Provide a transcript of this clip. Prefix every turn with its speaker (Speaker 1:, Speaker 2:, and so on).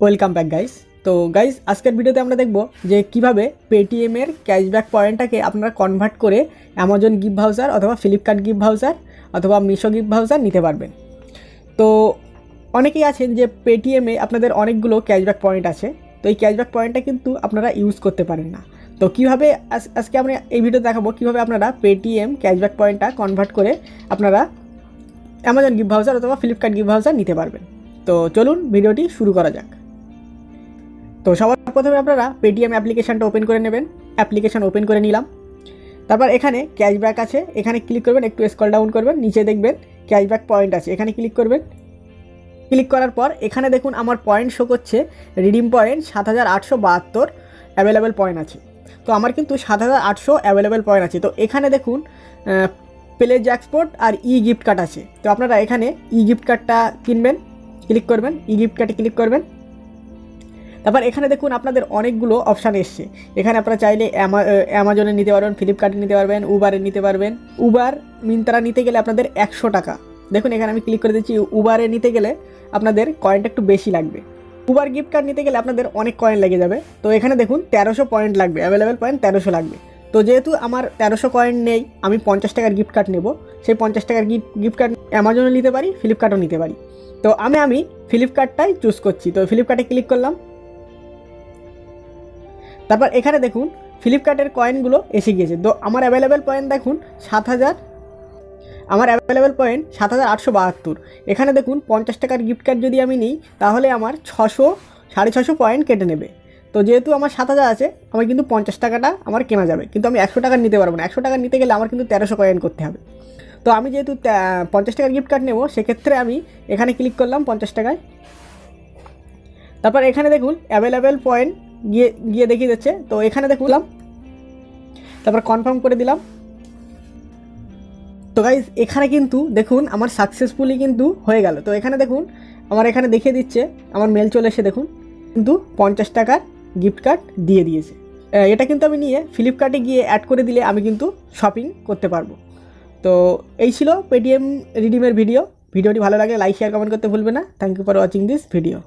Speaker 1: Welcome back guys তো guys আজকের ভিডিওতে আমরা দেখব যে কীভাবে পেটিএমের ক্যাশব্যাক পয়েন্টটাকে আপনারা কনভার্ট করে অ্যামাজন গিফট ভাউচার অথবা ফ্লিপকার্ট গিফট ভাউচার অথবা মিশো গিফট ভাউচার নিতে পারবেন। তো, অনেকেই আছেন যে পেটিএমে আপনাদের অনেকগুলো ক্যাশব্যাক পয়েন্ট আছে। তো, এই ক্যাশব্যাক পয়েন্টটা কিন্তু আপনারা ইউজ করতে পারেন না। তো, কীভাবে আজ- আজকে আমরা এই ভিডিও দেখাবো কীভাবে আপনারা পেটিএম ক্যাশব্যাক পয়েন্টটা কনভার্ট করে আপনারা অ্যামাজন গিফট ভাউচার অথবা ফ্লিপকার্ট গিফট ভাউচার নিতে পারবেন। তো, চলুন ভিডিওটি শুরু করা যাক। তো সবার প্রথমে আপনারা পেটিএম অ্যাপ্লিকেশানটা ওপেন করে নেবেন। অ্যাপ্লিকেশান ওপেন করে নিলাম। তারপর এখানে ক্যাশব্যাক আছে। এখানে ক্লিক করবেন, একটু স্ক্রল ডাউন করবেন, নিচে দেখবেন ক্যাশব্যাক পয়েন্ট আছে। এখানে ক্লিক করবেন। ক্লিক করার পর এখানে দেখুন আমার পয়েন্ট শো করছে। রিডিম পয়েন্ট সাত হাজার আটশো বাহাত্তর অ্যাভেলেবেল পয়েন্ট আছে। তো আমার কিন্তু সাত হাজার আটশো অ্যাভেলেবেল পয়েন্ট আছে। তো এখানে দেখুন প্লে জ্যাকস্পোর্ট আর ই গিফট কার্ড আছে। তো আপনারা এখানে ই গিফট কার্ডটা কিনবেন ক্লিক করবেন। ই গিফট কার্ডে ক্লিক করবেন। তারপর এখানে দেখুন আপনাদের অনেকগুলো অপশান এসছে। এখানে আপনারা চাইলে অ্যামা- অ্যামাজনে নিতে পারবেন ফ্লিপকার্টে নিতে পারবেন উবারে নিতে পারবেন। উবার মিন্ত্রা নিতে গেলে আপনাদের একশো টাকা। দেখুন এখানে আমি ক্লিক করে দিচ্ছি উবারে নিতে গেলে আপনাদের কয়েনটা একটু বেশি লাগবে। উবার গিফট কার্ড নিতে গেলে আপনাদের অনেক কয়েন লেগে যাবে। তো এখানে দেখুন তেরোশো পয়েন্ট লাগবে অ্যাভেলেবেল পয়েন্ট তেরোশো লাগবে। তো যেহেতু আমার তেরোশো কয়েন নেই, আমি পঞ্চাশ টাকার গিফট কার্ড নেব। সেই পঞ্চাশ টাকার গিফট গিফট কার্ড অ্যামাজনে নিতে পারি ফ্লিপকার্টও নিতে পারি। তো আমি আমি ফ্লিপকার্টটাই চুজ করছি। তো ফ্লিপকার্টে ক্লিক করলাম তারপর এখানে দেখুন ফ্লিপকার্টের কয়েনগুলো এসে গিয়েছে। তো আমার অ্যাভেলেবেল পয়েন্ট দেখুন, সাত হাজার, আমার অ্যাভেলেবেল পয়েন্ট সাত হাজার আটশো বাহাত্তর। এখানে দেখুন, পঞ্চাশ টাকার গিফট কার্ড যদি আমি নিই, তাহলে আমার ছশো, সাড়ে ছশো পয়েন্ট কেটে নেবে। তো যেহেতু আমার সাত হাজার আছে আমার কিন্তু পঞ্চাশ টাকাটা আমার কেনা যাবে। কিন্তু আমি একশো টাকার নিতে পারব না। একশো টাকা নিতে গেলে আমার কিন্তু তেরোশো কয়েন করতে হবে। তো আমি যেহেতু পঞ্চাশ টাকার গিফট কার্ড নেব, সেক্ষেত্রে আমি এখানে ক্লিক করলাম পঞ্চাশ টাকায়। তারপর এখানে দেখুন অ্যাভেলেবেল পয়েন্ট গিয়ে গিয়ে দেখিয়ে যাচ্ছে তো এখানে দেখলাম তারপর কনফার্ম করে দিলাম। তো গাইজ এখানে কিন্তু দেখুন, আমার সাকসেসফুলি কিন্তু হয়ে গেল। তো এখানে দেখুন, আমার এখানে দেখিয়ে দিচ্ছে, আমার মেল চলে এসে দেখুন, কিন্তু পঞ্চাশ টাকার গিফট কার্ড দিয়ে দিয়েছে। এটা কিন্তু আমি নিয়ে ফ্লিপকার্টে গিয়ে অ্যাড করে দিলে আমি কিন্তু শপিং করতে পারব। তো এই ছিল পেটিএম রিডিমের ভিডিও ভিডিওটি ভালো লাগে লাইক শেয়ার কমেন্ট করতে ভুলবে না। Thank you for watching this video